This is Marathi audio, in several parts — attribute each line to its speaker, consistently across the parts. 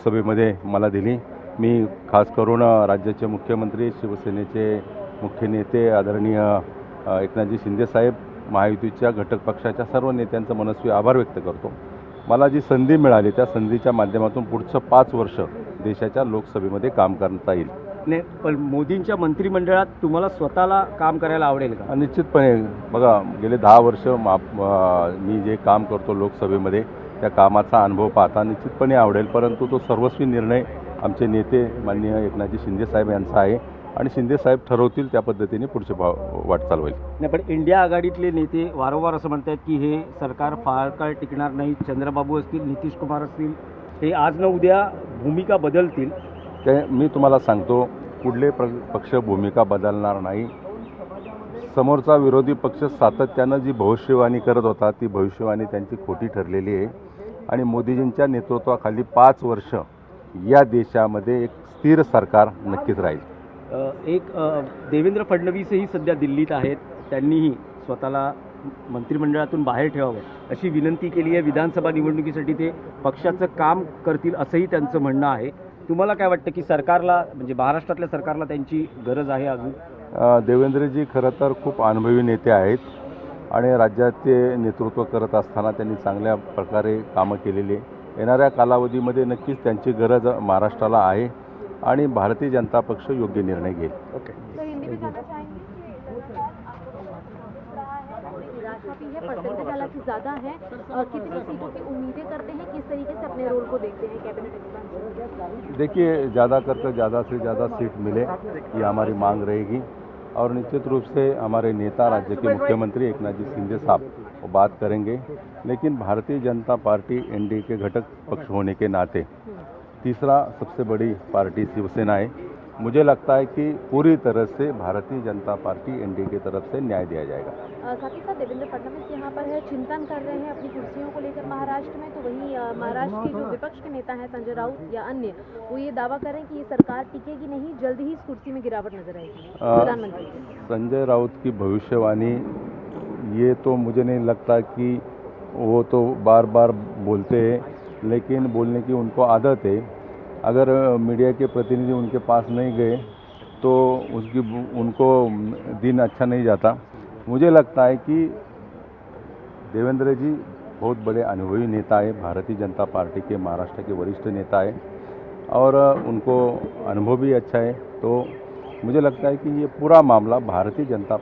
Speaker 1: लोकसभेमध्ये मला दिली. मी खास करून राज्याचे मुख्यमंत्री शिवसेनेचे मुख्य नेते आदरणीय एकनाथजी शिंदेसाहेब महायुतीच्या घटक पक्षाच्या सर्व नेत्यांचं मनस्वी आभार व्यक्त करतो. मला जी संधी मिळाली त्या संधीच्या माध्यमातून पुढचं पाच वर्ष देशाच्या लोकसभेमध्ये काम करता येईल.
Speaker 2: नाही पण मोदींच्या मंत्रिमंडळात तुम्हाला स्वतःला काम करायला आवडेल का?
Speaker 1: निश्चितपणे. बघा गेले दहा वर्ष मा मी जे काम करतो लोकसभेमध्ये त्या कामाचा अनुभव पाहता निश्चितपणे आवडेल परंतु तो सर्वस्वी निर्णय आमचे नेते माननीय एकनाथजी शिंदेसाहेब यांचा आहे आणि शिंदेसाहेब ठरवतील त्या पद्धतीने पुढचे भाव वाटचाल होईल.
Speaker 2: नाही पण इंडिया आघाडीतले नेते वारंवार असं म्हणतात की हे सरकार फार काळ टिकणार नाही चंद्रबाबू असतील नितीश कुमार असतील हे आज न उद्या भूमिका बदलतील.
Speaker 1: ते मी तुम्हाला सांगतो कुठले प्र पक्ष भूमिका बदलणार नाही. समोरचा विरोधी पक्ष सातत्यानं जी भविष्यवाणी करत होता ती भविष्यवाणी त्यांची खोटी ठरलेली आहे. आणि मोदीजींच्या नेतृत्वाखाली पाच वर्ष या देशामध्ये एक स्थिर सरकार नक्कीच राहील.
Speaker 2: एक देवेंद्र फडणवीसही सध्या दिल्लीत आहेत. त्यांनीही स्वतःला मंत्रिमंडळातून बाहेर ठेवावं अशी विनंती केली आहे. विधानसभा निवडणुकीसाठी ते पक्षाचं काम करतील असंही त्यांचं म्हणणं आहे. तुम्हाला काय वाटतं की सरकारला म्हणजे महाराष्ट्रातल्या सरकारला त्यांची गरज आहे अजून?
Speaker 1: देवेंद्रजी खरं तर खूप अनुभवी नेते आहेत. आणि राज्याचे नेतृत्व करत असताना त्यांनी चांगल्या प्रकारे कामं केलेली आहे. येणाऱ्या कालावधीमध्ये नक्कीच त्यांची गरज महाराष्ट्राला आहे आणि भारतीय जनता पक्ष योग्य निर्णय घेईल.
Speaker 2: ओके.
Speaker 3: तो हिंदी में जानना चाहेंगे कि लगातार आपको रहा है थोड़ी निराशा भी है परसेंटेज हालांकि ज़्यादा है अ, कितनी सीटों की उम्मीदें करते हैं? किस तरीके से अपने रोल को देखते हैं कैबिनेट एक्सपांशन
Speaker 1: देखिए ज़्यादा कर कर ज़्यादा से ज़्यादा सीट मिले ये हमारी मांग रहेगी। और निश्चित रूप से हमारे नेता राज्य के मुख्यमंत्री एक नाथ जी शिंदे साहब वो बात करेंगे। लेकिन भारतीय जनता पार्टी एनडीए के घटक पक्ष होने के नाते तीसरा सबसे बड़ी पार्टी शिवसेना है। मुझे लगता है कि पूरी तरह से भारतीय जनता पार्टी एनडीए की तरफ़ से न्याय दिया जाएगा।
Speaker 3: साथ ही साथ देवेंद्र फडणवीस यहाँ पर है चिंतन कर रहे हैं अपनी कुर्सियों को लेकर महाराष्ट्र में तो वहीं महाराष्ट्र के जो विपक्ष के नेता हैं संजय राउत या अन्य वो ये दावा कर रहे हैं कि ये सरकार टिकेगी नहीं जल्द ही इस कुर्सी में गिरावट नज़र आएगी। प्रधानमंत्री।
Speaker 1: संजय राउत की भविष्यवाणी ये तो मुझे नहीं लगता कि वो तो बार बार बोलते हैं लेकिन बोलने की उनको आदत है। अगर मीडिया के प्रतिनिधि उनके पास नहीं गए तो उसकी उनको दिन अच्छा नहीं जाता। मुझे लगता है कि देवेंद्र जी बहुत बड़े अनुभवी नेता है, भारतीय जनता पार्टी के महाराष्ट्र के वरिष्ठ नेता है, और उनको अनुभव भी अच्छा है। तो मुझे लगता है कि ये पूरा मामला भारतीय जनता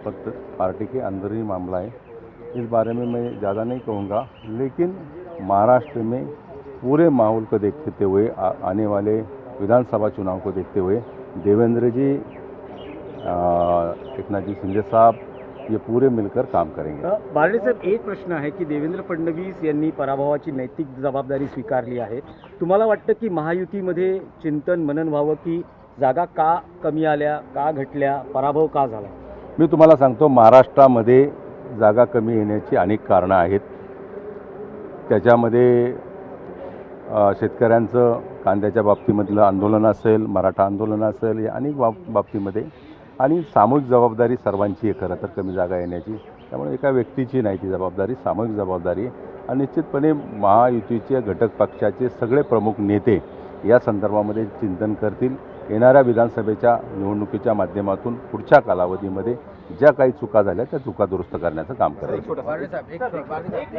Speaker 1: पार्टी के अंदर ही मामला है। इस बारे में मैं ज़्यादा नहीं कहूँगा, लेकिन महाराष्ट्र में पूरे माहौल को देखते हुए आ, आने वाले विधानसभा चुनाव को देखते हुए देवेंद्र जी एकनाथ जी शिंदे साहब ये पूरे मिलकर काम करेंगे।
Speaker 2: बारडे साहेब एक प्रश्न आहे की देवेंद्र फडणवीस यांनी पराभवाची नैतिक जबाबदारी स्वीकारली आहे. तुम्हाला वाटतं की महायुतीमध्ये चिंतन मनन व्हावं की जागा का कमी आल्या का घटल्या पराभव का झाला?
Speaker 1: मी तुम्हाला सांगतो महाराष्ट्रामध्ये जागा कमी येण्याची अनेक कारणं आहेत. त्याच्यामध्ये शेतकऱ्यांचं कांद्याच्या बाबतीमधलं आंदोलन असेल मराठा आंदोलन असेल या अनेक बाब बाबतीमध्ये आणि सामूहिक जबाबदारी सर्वांची आहे खरं तर कमी जागा येण्याची. त्यामुळे एका व्यक्तीची नाही ती जबाबदारी सामूहिक जबाबदारी आणि निश्चितपणे महायुतीचे घटक पक्षाचे सगळे प्रमुख नेते या संदर्भामध्ये चिंतन करतील. येणाऱ्या विधानसभेच्या निवडणुकीच्या माध्यमातून पुढच्या कालावधीमध्ये ज्या काही चुका झाल्या त्या चुका दुरुस्त करण्याचं काम करेल.